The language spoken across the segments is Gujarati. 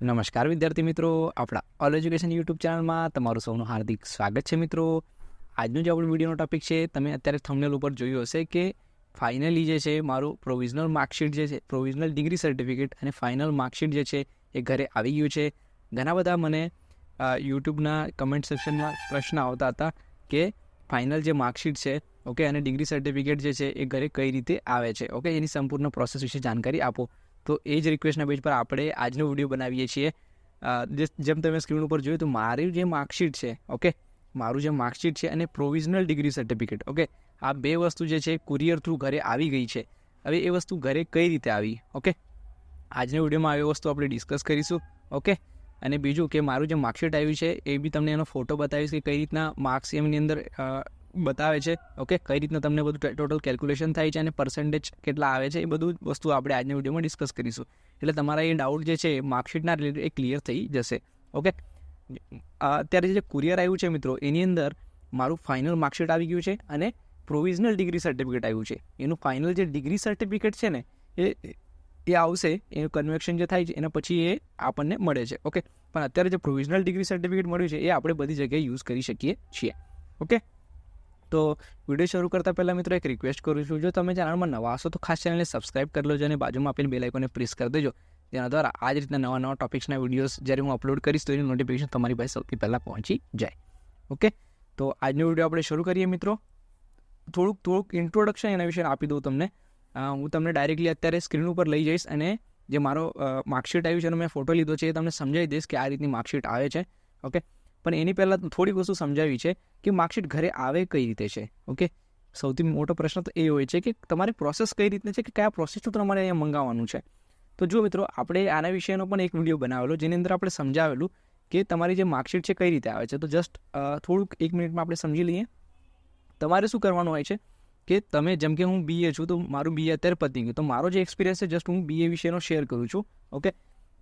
નમસ્કાર વિદ્યાર્થી મિત્રો, આપણા ઓલ એજ્યુકેશન યુટ્યુબ ચેનલમાં તમારું સૌનું હાર્દિક સ્વાગત છે મિત્રો. આજનો જે આપણો વિડીયોનો ટોપિક છે, તમે અત્યારે થંબનેલ ઉપર જોયું હશે કે ફાઇનલી જે છે, મારું પ્રોવિઝનલ માર્કશીટ જે છે પ્રોવિઝનલ ડિગ્રી સર્ટિફિકેટ અને ફાઇનલ માર્કશીટ જે છે, એ ઘરે આવી ગયું છે. ઘણા બધા મને યુટ્યુબના કમેન્ટ સેક્શનમાં પ્રશ્ન આવતા હતા કે ફાઇનલ જે માર્કશીટ છે ઓકે અને ડિગ્રી સર્ટિફિકેટ જે છે, એ ઘરે કઈ રીતે આવે છે? ઓકે એની સંપૂર્ણ પ્રોસેસ વિશે જાણકારી આપો. તો એ જ રિક્વેસ્ટના બેઝ પર આપણે આજનો વીડિયો બનાવીએ છીએ. જેમ તમે સ્ક્રીન ઉપર જોયું તો મારી જે માર્કશીટ છે ઓકે મારું જે માર્કશીટ છે અને પ્રોવિઝનલ ડિગ્રી સર્ટિફિકેટ ઓકે આ બે વસ્તુ જે છે કુરિયર થ્રુ ઘરે આવી ગઈ છે. હવે એ વસ્તુ ઘરે કઈ રીતે આવી ઓકે આજના વિડીયોમાં આવી વસ્તુ આપણે ડિસ્કસ કરીશું ઓકે અને બીજું કે મારું જે માર્કશીટ આવ્યું છે એ બી તમને એનો ફોટો બતાવીશ કે કઈ રીતના માર્ક્સ એમની અંદર બતાવે છે ઓકે કઈ રીતના તમને બધું ટોટલ કેલ્ક્યુલેશન થાય છે અને પર્સન્ટેજ કેટલા આવે છે, એ બધું વસ્તુ આપણે આજના વિડીયોમાં ડિસ્કસ કરીશું. એટલે તમારા એ ડાઉટ જે છે માર્કશીટના રિલેટેડ એ ક્લિયર થઈ જશે ઓકે અત્યારે જે કુરિયર આવ્યું છે મિત્રો, એની અંદર મારું ફાઇનલ માર્કશીટ આવી ગયું છે અને પ્રોવિઝનલ ડિગ્રી સર્ટિફિકેટ આવ્યું છે. એનું ફાઇનલ જે ડિગ્રી સર્ટિફિકેટ છે ને, એ એ આવશે એનું કન્વેક્શન જે થાય છે, એના પછી એ આપણને મળે છે ઓકે પણ અત્યારે જે પ્રોવિઝનલ ડિગ્રી સર્ટિફિકેટ મળ્યું છે, એ આપણે બધી જગ્યાએ યુઝ કરી શકીએ છીએ ઓકે તો વીડિયો શરૂ કરતાં પહેલાં મિત્રો એક રિક્વેસ્ટ કરું છું. જો તમે ચેનલમાં નવા હશો તો ખાસ ચેનલને સબસ્ક્રાઈબ કરી લેજો અને બાજુમાં આપેલ બેલાઇકોને પ્રેસ કરી દેજો. જેના દ્વારા આ જ રીતના નવા નવા ટોપિક્સના વિડીયોઝ જ્યારે હું અપલોડ કરીશ તો એની નોટિફિકેશન તમારી પાસે સૌથી પહેલાં પહોંચી જાય. ઓકે તો આજનો વીડિયો આપણે શરૂ કરીએ મિત્રો. થોડુંક થોડુંક ઇન્ટ્રોડક્શન એના વિશે આપી દઉં તમને. હું તમને ડાયરેક્ટલી અત્યારે સ્ક્રીન ઉપર લઈ જઈશ અને જે મારો માર્કશીટ આવ્યું છે અને મેં ફોટો લીધો છે એ તમને સમજાવી દઈશ કે આ રીતની માર્કશીટ આવે છે. ઓકે પણ એની પહેલાં થોડી વસ્તુ સમજાવી છે કે માર્કશીટ ઘરે આવે કઈ રીતે છે, ઓકે? સૌથી મોટો પ્રશ્ન તો એ હોય છે કે તમારી પ્રોસેસ કઈ રીતની છે કે કયા પ્રોસેસનું તમારે અહીંયા મંગાવવાનું છે? તો જો મિત્રો, આપણે આના વિશેનો પણ એક વીડિયો બનાવેલો જેની અંદર આપણે સમજાવેલું કે તમારી જે માર્કશીટ છે કઈ રીતે આવે છે. તો જસ્ટ થોડુંક એક મિનિટમાં આપણે સમજી લઈએ. તમારે શું કરવાનું હોય છે કે તમે જેમ કે હું બીએ છું, તો મારું બીએ અત્યારે પતી ગયું. તો મારો જે એક્સપિરિયન્સ છે જસ્ટ હું બીએ વિશેનો શેર કરું છું, ઓકે?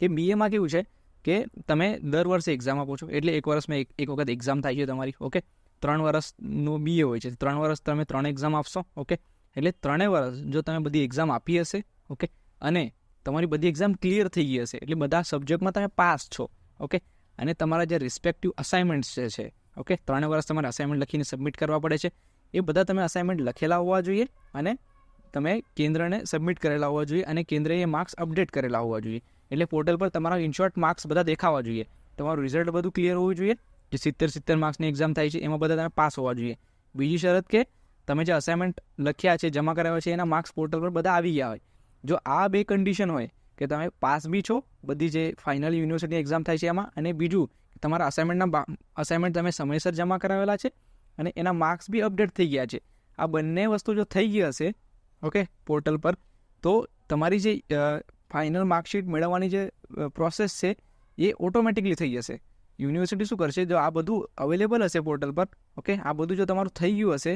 કે બીએમાં કેવું છે કે તમે દર વર્ષે એક્ઝામ આપો છો. એટલે એક વર્ષમાં એક એક વખત એક્ઝામ થાય છે તમારી ઓકે ત્રણ વર્ષનું બીએ હોય છે. ત્રણ વર્ષ તમે ત્રણ એક્ઝામ આપશો ઓકે એટલે ત્રણેય વર્ષ જો તમે બધી એક્ઝામ આપી હશે ઓકે અને તમારી બધી એક્ઝામ ક્લિયર થઈ ગઈ હશે, એટલે બધા સબ્જેક્ટમાં તમે પાસ છો ઓકે અને તમારા જે રિસ્પેક્ટિવ અસાઇનમેન્ટ્સ જે છે ઓકે ત્રણેય વર્ષ તમારે અસાઇનમેન્ટ લખીને સબમિટ કરવા પડે છે. એ બધા તમે અસાઇનમેન્ટ લખેલા હોવા જોઈએ અને તમે કેન્દ્રને સબમિટ કરેલા હોવા જોઈએ અને કેન્દ્રએ માર્ક્સ અપડેટ કરેલા હોવા જોઈએ. એટલે પોર્ટલ પર તમારા ઇનશોર્ટ માર્ક્સ બધા દેખાવા જોઈએ. તમારું રિઝલ્ટ બધું ક્લિયર હોવું જોઈએ. જે સિત્તેર સિત્તેર માર્ક્સની એક્ઝામ થાય છે, એમાં બધા તમે પાસ હોવા જોઈએ. બીજી શરત કે તમે જે અસાઇનમેન્ટ લખ્યા છે, જમા કરાવ્યા છે, એના માર્ક્સ પોર્ટલ પર બધા આવી ગયા હોય. જો આ બે કન્ડિશન હોય કે તમે પાસ બી છો, બધી જે ફાઇનલ યુનિવર્સિટી એક્ઝામ થાય છે એમાં, અને બીજું તમારા અસાઇનમેન્ટના અસાઇનમેન્ટ તમે સમયસર જમા કરાવેલા છે, અને એના માર્ક્સ બી અપડેટ થઈ ગયા છે. આ બંને વસ્તુ જો થઈ ગઈ હશે ઓકે પોર્ટલ પર, તો તમારી જે ફાઇનલ માર્કશીટ મેળવવાની જે પ્રોસેસ છે, એ ઓટોમેટિકલી થઈ જશે. યુનિવર્સિટી શું કરશે? જો આ બધું અવેલેબલ હશે પોર્ટલ પર ઓકે આ બધું જો તમારું થઈ ગયું હશે,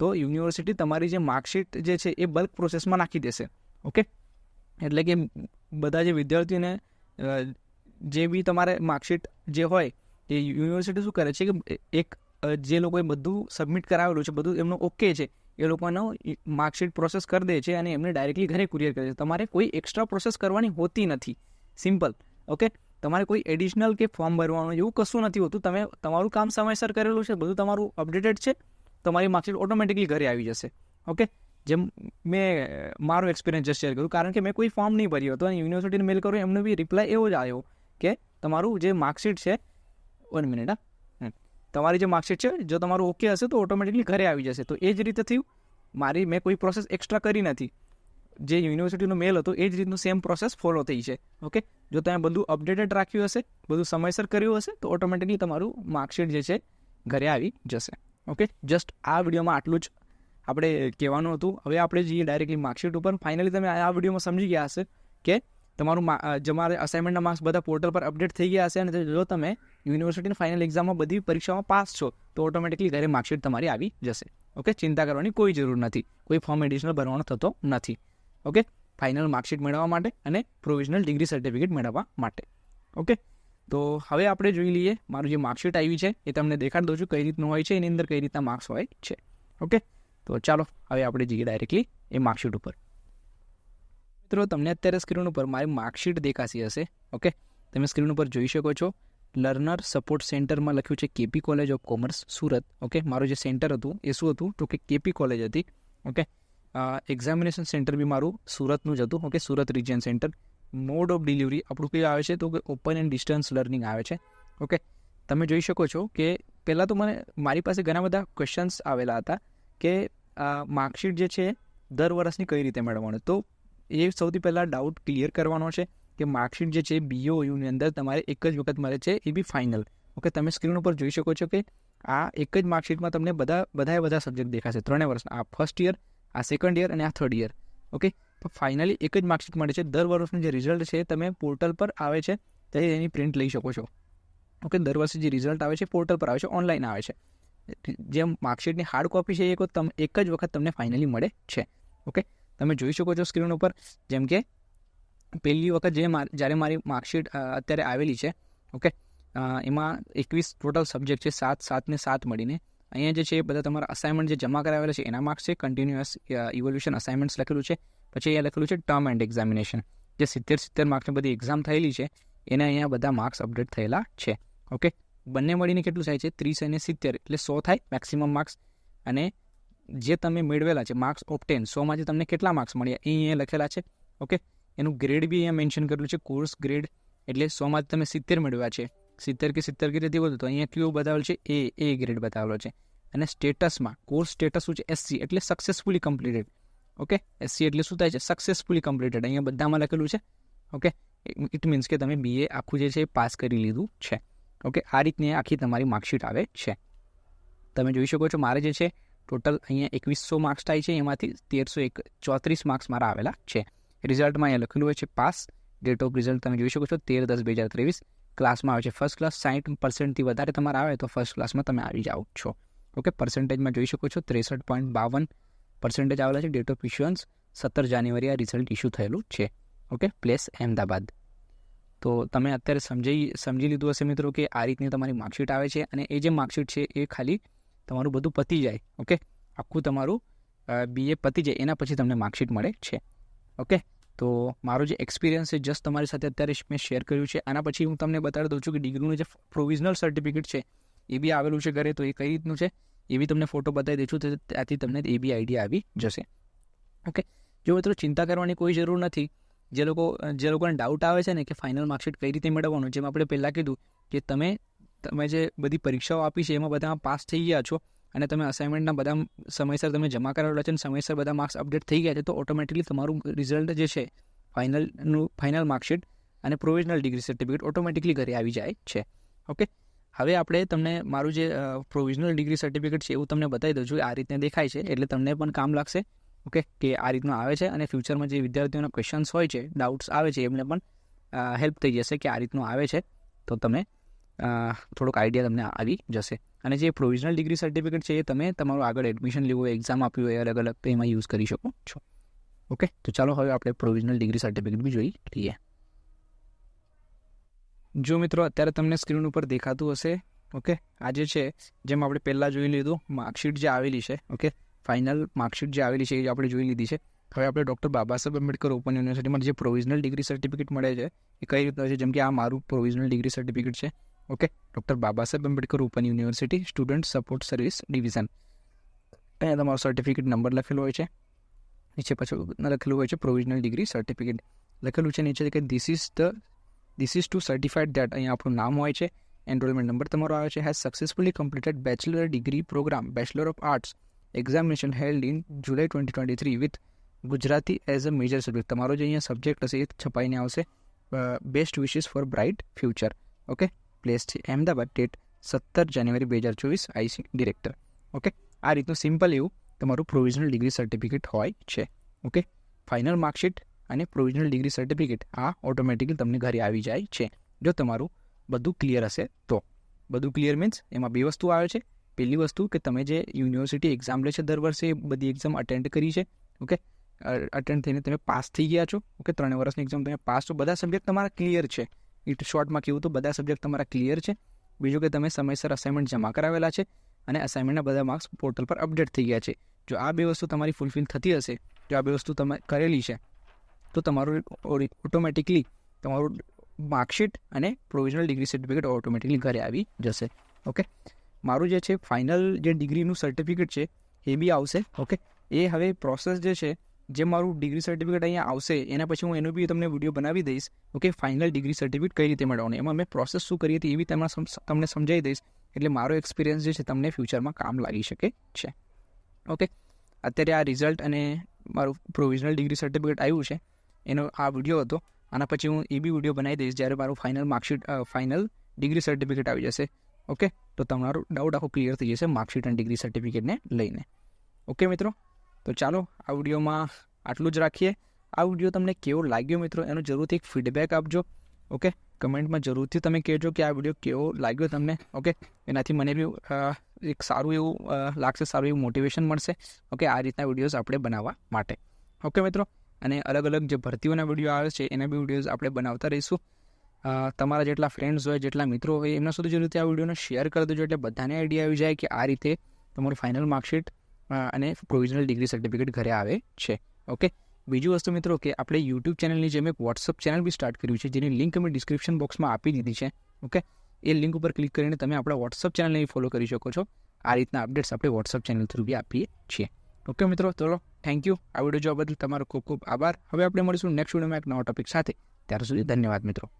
તો યુનિવર્સિટી તમારી જે માર્કશીટ જે છે, એ બલ્ક પ્રોસેસમાં નાખી દેશે ઓકે એટલે કે બધા જે વિદ્યાર્થીઓને જે બી તમારે માર્કશીટ જે હોય, એ યુનિવર્સિટી શું કરે છે કે, એક જે લોકોએ બધું સબમિટ કરાવેલું છે, બધું એમનું ઓકે છે એ લોકોનો માર્કશીટ પ્રોસેસ કરી દે છે અને એમને ડાયરેક્ટલી ઘરે કુરિયર કરે છે. તમારે કોઈ એક્સ્ટ્રા પ્રોસેસ કરવાની હોતી નથી. સિમ્પલ. ઓકે? તમારે કોઈ એડિશનલ કે ફોર્મ ભરવાનું એવું કશું નથી હોતું. તમે, તમારું કામ સમયસર કરેલું છે, બધું તમારું અપડેટેડ છે, તમારી માર્કશીટ ઓટોમેટિકલી ઘરે આવી જશે. ઓકે? જેમ મેં, મારો એક્સપિરિયન્સ જસ્ટ શેર કર્યું કારણ કે મેં કોઈ ફોર્મ નહીં ભર્યું હતું અને યુનિવર્સિટીને મેલ કર્યું, એમને બી રિપ્લાય એવો જ આવ્યો કે તમારું જે માર્કશીટ છે વન મિનિટ હા? તમારી જે માર્કશીટ છે, જો તમારું ઓકે હશે તો ઓટોમેટિકલી ઘરે આવી જશે. તો એ જ રીતે થયું. મારી મેં કોઈ પ્રોસેસ એક્સ્ટ્રા કરી નથી. જે યુનિવર્સિટીનો મેલ હતો, એ જ રીતનું સેમ પ્રોસેસ ફોલો થઈ છે. ઓકે જો તમે બધું અપડેટેડ રાખ્યું હશે, બધું સમયસર કર્યું હશે, તો ઓટોમેટિકલી તમારું માર્કશીટ જે છે, ઘરે આવી જશે. ઓકે જસ્ટ આ વિડીયોમાં આટલું જ આપણે કહેવાનું હતું. હવે આપણે જઈએ ડાયરેક્ટલી માર્કશીટ ઉપર. ફાઇનલી તમે આ વિડીયોમાં સમજી ગયા હશે કે તમારું તમારે અસાઇનમેન્ટના માર્ક્સ બધા પોર્ટલ પર અપડેટ થઈ ગયા હશે અને જો તમે યુનિવર્સિટીની ફાઇનલ એક્ઝામમાં બધી પરીક્ષામાં પાસ છો, તો ઓટોમેટિકલી ઘરે માર્કશીટ તમારી આવી જશે. ઓકે ચિંતા કરવાની કોઈ જરૂર નથી. કોઈ ફોર્મ એડિશનલ ભરવાનો થતો નથી. ઓકે ફાઇનલ માર્કશીટ મેળવવા માટે અને પ્રોવિઝનલ ડિગ્રી સર્ટિફિકેટ મેળવવા માટે. ઓકે તો હવે આપણે જોઈ લઈએ, મારું જે માર્કશીટ આવી છે, એ તમને દેખાડી દઉં છું કઈ રીતનું હોય છે, એની અંદર કઈ રીતના માર્ક્સ હોય છે. ઓકે તો ચાલો, હવે આપણે જઈએ ડાયરેક્ટલી એ માર્કશીટ ઉપર. મિત્રો, તમને અત્યારે સ્ક્રીન ઉપર મારી માર્કશીટ દેખાતી હશે. ઓકે તમે સ્ક્રીન ઉપર જોઈ શકો છો. લર્નર સપોર્ટ સેન્ટરમાં લખ્યું છે KP college of commerce, Surat. Okay? મારું જે સેન્ટર હતું એ શું હતું? તો કે કેપી કોલેજ હતી. ઓકે? એક્ઝામિનેશન સેન્ટર બી મારું સુરતનું જ હતું. Okay? Surat region centre mode of delivery આપણું કયું આવે છે? તો કે ઓપન એન્ડ ડિસ્ટન્સ લર્નિંગ આવે છે. ઓકે? તમે જોઈ શકો છો કે પહેલાં તો મને, મારી પાસે ઘણા બધા ક્વેશ્ચન્સ આવેલા હતા કે માર્કશીટ જે છે, દર વર્ષની કઈ રીતે મેળવવાનું? તો એ સૌથી પહેલાં ડાઉટ ક્લિયર કરવાનો છે. કે માર્કશીટ જે છે બીઓયુની અંદર તમારે એક જ વખત મળે છે, એ બી ફાઇનલ ઓકે તમે સ્ક્રીન ઉપર જોઈ શકો છો કે આ એક જ માર્કશીટમાં તમને બધા, બધાએ બધા સબ્જેક્ટ દેખાશે. ત્રણેય વર્ષના. આ ફર્સ્ટ યર આ સેકન્ડ યર અને આ થર્ડ યર ઓકે તો ફાઇનલી એક જ માર્કશીટ મળે છે. દર વર્ષનું જે રિઝલ્ટ છે તમે પોર્ટલ પર આવે છે ત્યારે એની પ્રિન્ટ લઈ શકો છો. ઓકે દર વર્ષે જે રિઝલ્ટ આવે છે પોર્ટલ પર આવે છે ઓનલાઈન આવે છે. જે માર્કશીટની હાર્ડ કોપી છે એ એક જ વખત તમને ફાઇનલી મળે છે. ઓકે તમે જોઈ શકો છો સ્ક્રીન ઉપર, જેમ કે પહેલી વખત જે જ્યારે મારી માર્કશીટ અત્યારે આવેલી છે, ઓકે એમાં એકવીસ ટોટલ સબ્જેક્ટ છે, સાત, સાતને સાત મળીને. અહીંયા જે છે, એ બધા તમારા અસાઇનમેન્ટ જે જમા કરાવેલા છે, એના માર્ક્સ છે કન્ટિન્યુઅસ ઇવોલ્યુશન અસાઇનમેન્ટ્સ લખેલું છે, પછી અહીંયા લખેલું છે ટર્મ એન્ડ એક્ઝામિનેશન જે સિત્તેર સિત્તેર માર્ક્સની બધી એક્ઝામ થયેલી છે, એને અહીંયા બધા માર્ક્સ અપડેટ થયેલા છે, ઓકે. બંને મળીને કેટલું થાય છે, ત્રીસ અને સિત્તેર, એટલે સો થાય મેક્સિમમ માર્ક્સ અને જે તમે મેળવેલા છે માર્ક્સ ઓપ્ટેન સોમાંથી તમને કેટલા માર્ક્સ મળ્યા, એ અહીંયા લખેલા છે, ઓકે. એનું ગ્રેડ બી અહીંયા મેન્શન કરેલું છે કોર્સ ગ્રેડ એટલે સોમાંથી તમે સિત્તેર મેળવ્યા છે. સિત્તેર કે સિત્તેર કે રીતે વધુ તો અહીંયા કયું બતાવેલ છે, એ એ ગ્રેડ બતાવેલો છે. અને સ્ટેટસમાં કોર્સ સ્ટેટસ શું છે? એસસી એટલે સક્સેસફુલી કમ્પ્લીટેડ ઓકે એસસી એટલે શું થાય છે? સક્સેસફુલી કમ્પ્લીટેડ અહીંયા બધામાં લખેલું છે. ઓકે ઇટ મીન્સ કે તમે બીએ આખું જે છે એ પાસ કરી લીધું છે. ઓકે આ રીતની આખી તમારી માર્કશીટ આવે છે. તમે જોઈ શકો છો, મારે જે છે ટોટલ અહીંયા એકવીસો માર્ક્સ થાય છે, એમાંથી તેરસો એક ચોત્રીસ માર્ક્સ મારા આવેલા છે. રિઝલ્ટમાં અહીંયા લખેલું હોય છે, પાસ. ડેટ ઓફ રિઝલ્ટ તમે જોઈ શકો છો, તેર દસ બે હજાર ત્રેવીસ. ક્લાસમાં આવે છે ફર્સ્ટ ક્લાસ સાઠ પર્સન્ટથી વધારે તમારે આવે તો ફર્સ્ટ ક્લાસમાં તમે આવી જાઓ છો. ઓકે પર્સન્ટેજમાં જોઈ શકો છો, ત્રેસઠ પોઈન્ટ બાવન પર્સન્ટેજ આવેલા છે ડેટ ઓફ ઇશ્યુઅન્સ સત્તર જાન્યુઆરી આ રિઝલ્ટ ઇસ્યુ થયેલું છે. Okay place Ahmedabad. તો તમે અત્યારે સમજી સમજી લીધું હશે મિત્રો કે આ રીતની તમારી માર્કશીટ આવે છે અને એ જે માર્કશીટ છે એ ખાલી તમારું બધું પતી જાય. ઓકે આખું તમારું બીએ પતી જાય, એના પછી તમને માર્કશીટ મળે છે. ઓકે તો મારો જે એક્સપિરિયન્સ છે જસ્ટ તમારી સાથે અત્યારે મેં શેર કર્યું છે. આના પછી હું તમને બતાવી દઉં છું કે ડિગ્રીનું જે પ્રોવિઝનલ સર્ટિફિકેટ છે, એ બી આવેલું છે ઘરે, તો એ કઈ રીતનું છે, એ બી તમને ફોટો બતાવી દઈશું, તો ત્યાંથી તમને એ બી આઈડિયા આવી જશે. ઓકે જો મિત્રો ચિંતા કરવાની કોઈ જરૂર નથી. જે લોકો, જે લોકોને ડાઉટ આવે છે ને કે ફાઇનલ માર્કશીટ કઈ રીતે મેળવવાનું, જેમ આપણે પહેલાં કીધું કે તમે તમે જે બધી પરીક્ષાઓ આપી છે, એમાં બધામાં પાસ થઈ ગયા છો અને તમે અસાઇનમેન્ટના બધા સમયસર તમે જમા કરાવેલા છે અને સમયસર બધા માર્ક્સ અપડેટ થઈ ગયા છે, તો ઓટોમેટિકલી તમારું રિઝલ્ટ જે છે ફાઇનલનું ફાઇનલ માર્કશીટ અને પ્રોવિઝનલ ડિગ્રી સર્ટિફિકેટ ઓટોમેટિકલી ઘરે આવી જાય છે. ઓકે હવે આપણે તમને મારું જે પ્રોવિઝનલ ડિગ્રી સર્ટિફિકેટ છે એવું તમને બતાવી દઉં છું, આ રીતને દેખાય છે, એટલે તમને પણ કામ લાગશે. ઓકે કે આ રીતનું આવે છે અને ફ્યુચરમાં જે વિદ્યાર્થીઓના ક્વેશ્ચન્સ હોય છે ડાઉટ્સ આવે છે, એમને પણ હેલ્પ થઈ જશે કે આ રીતનું આવે છે. તો તમે થોડોક આઈડિયા તમને આવી જશે. અને જે પ્રોવિઝનલ ડિગ્રી સર્ટિફિકેટ છે એ તમે તમારું આગળ એડમિશન લેવું હોય એક્ઝામ આપ્યું હોય અલગ અલગ એમાં યુઝ કરી શકો છો. ઓકે? તો ચાલો હવે આપણે પ્રોવિઝનલ ડિગ્રી સર્ટિફિકેટ બી જોઈ લઈએ. જો મિત્રો, અત્યારે તમને સ્ક્રીન ઉપર દેખાતું હશે, ઓકે? આજે છે, જેમ આપણે પહેલાં જોઈ લીધું, માર્કશીટ જે આવેલી છે, ઓકે? ફાઇનલ માર્કશીટ જે આવેલી છે એ આપણે જોઈ લીધી છે. હવે આપણે ડૉક્ટર બાબા સાહેબ આંબેડકર ઓપન યુનિવર્સિટીમાં જે પ્રોવિઝનલ ડિગ્રી સર્ટિફિકેટ મળે છે, એ કઈ રીતના છે? જેમ કે આ મારું પ્રોવિઝનલ ડિગ્રી સર્ટિફિકેટ છે. Okay doctor Baba Saheb Ambedkar open university student support service division અહીંયા તમારો સર્ટિફિકેટ નંબર લખેલો હોય છે. નીચે પાછું લખેલું હોય છે પ્રોવિઝનલ ડિગ્રી સર્ટિફિકેટ લખેલું છે નીચે કે this is the this is to certified that અહીંયા આપણું નામ હોય છે. એનરોલમેન્ટ નંબર તમારો આવે છે. Has successfully completed bachelor degree programme bachelor of arts examination held in July twenty twenty three with Gujarati as a major subject તમારો જે અહીંયા સબ્જેક્ટ હશે એ છપાઈને આવશે. Best wishes for bright future okay place છે. અહેમદાબાદ ડેટ સત્તર જાન્યુઆરી બે હજાર ચોવીસ આઈસી ડિરેક્ટર ઓકે આ રીતનું સિમ્પલ એવું તમારું પ્રોવિઝનલ ડિગ્રી સર્ટિફિકેટ હોય છે. ઓકે ફાઇનલ માર્કશીટ અને પ્રોવિઝનલ ડિગ્રી સર્ટિફિકેટ આ ઓટોમેટિકલી તમને ઘરે આવી જાય છે. જો તમારું બધું ક્લિયર હશે તો. બધું ક્લિયર મીન્સ એમાં બે વસ્તુ આવે છે. પહેલી વસ્તુ કે તમે જે યુનિવર્સિટી એક્ઝામ લે છે દર વર્ષે એ બધી એક્ઝામ અટેન્ડ કરી છે. ઓકે અટેન્ડ થઈને તમે પાસ થઈ ગયા છો. ઓકે ત્રણ વર્ષની એક્ઝામ તમે પાસ છો. બધા સબ્જેક્ટ તમારા ક્લિયર છે. ઇટ શોર્ટમાં કેવું તો બધા સબ્જેક્ટ તમારા ક્લિયર છે. બીજું કે તમે સમયસર અસાઇનમેન્ટ જમા કરાવેલા છે અને અસાઇનમેન્ટના બધા માર્ક્સ પોર્ટલ પર અપડેટ થઈ ગયા છે. જો આ બે વસ્તુ તમારી ફૂલફિલ થતી હશે, જો આ બે વસ્તુ તમે કરેલી છે, તો તમારું ઓટોમેટિકલી તમારું માર્કશીટ અને પ્રોવિઝનલ ડિગ્રી સર્ટિફિકેટ ઓટોમેટિકલી ઘરે આવી જશે. ઓકે મારું જે છે ફાઇનલ જે ડિગ્રીનું સર્ટિફિકેટ છે, એ બી આવશે. ઓકે એ હવે પ્રોસેસ જે છે જે મારું ડિગ્રી સર્ટિફિકેટ અહીંયા આવશે, એના પછી હું એનો બી તમને વીડિયો બનાવી દઈશ ઓકે ફાઇનલ ડિગ્રી સર્ટિફિકેટ કઈ રીતે મેળવવાનું. એમાં મેં પ્રોસેસ શું કરી હતી એ બી તમને તમને સમજાવી દઈશ, એટલે મારો એક્સપિરિયન્સ જે છે તમને ફ્યુચરમાં કામ લાગી શકે છે. ઓકે અત્યારે આ રિઝલ્ટ અને મારું પ્રોવિઝનલ ડિગ્રી સર્ટિફિકેટ આવ્યું છે, એનો આ વીડિયો હતો, આના પછી હું એ બી વીડિયો બનાવી દઈશ, જ્યારે મારું final marksheet final degree certificate આવી જશે. ઓકે તો તમારો ડાઉટ આખો ક્લિયર થઈ જશે માર્કશીટ અને ડિગ્રી સર્ટિફિકેટને લઈને. ઓકે મિત્રો? તો ચાલો આ વિડીયોમાં આટલું જ રાખીએ. આ વીડિયો તમને કેવો લાગ્યો મિત્રો? એનો જરૂરથી એક ફીડબેક આપજો ઓકે કમેન્ટમાં જરૂરથી તમે કહેજો કે આ વીડિયો કેવો લાગ્યો તમને ઓકે એનાથી મને બી એક સારું એવું લાગશે, સારું એવું મોટિવેશન મળશે ઓકે આ રીતના વિડીયોઝ આપણે બનાવવા માટે ઓકે મિત્રો? અને અલગ અલગ જે ભરતીઓના વીડિયો આવે છે, એના બી વિડીયોઝ આપણે બનાવતા રહીશું. તમારા જેટલા ફ્રેન્ડ્સ હોય, જેટલા મિત્રો હોય, એમના સુધી જરૂરથી આ વિડીયોને શેર કરી દેજો એટલે બધાને આઈડિયા આવી જાય કે આ રીતે તમારું ફાઇનલ માર્કશીટ અને પ્રોવિઝનલ ડિગ્રી સર્ટિફિકેટ ઘરે આવે છે. ઓકે બીજું વસ્તુ મિત્રો કે આપણે યુટ્યુબ ચેનલની જેમ એક વોટ્સઅપ ચેનલ બી સ્ટાર્ટ કર્યું છે, જેની લિંક અમે ડિસ્ક્રિપ્શન બોક્સમાં આપી દીધી છે. ઓકે એ લિંક ઉપર ક્લિક કરીને તમે આપણા વોટ્સઅપ ચેનલને ફોલો કરી શકો છો. આ રીતના અપડેટ્સ આપણે વોટ્સઅપ ચેનલ થ્રુ બી આપીએ છીએ. ઓકે મિત્રો, ચલો થેન્ક યુ આ વીડિયો જોવા બદલ તમારો ખૂબ ખૂબ આભાર. હવે આપણે મળીશું નેક્સ્ટ વિડીયોમાં એક નવા ટોપિક સાથે. ત્યાર સુધી ધન્યવાદ મિત્રો.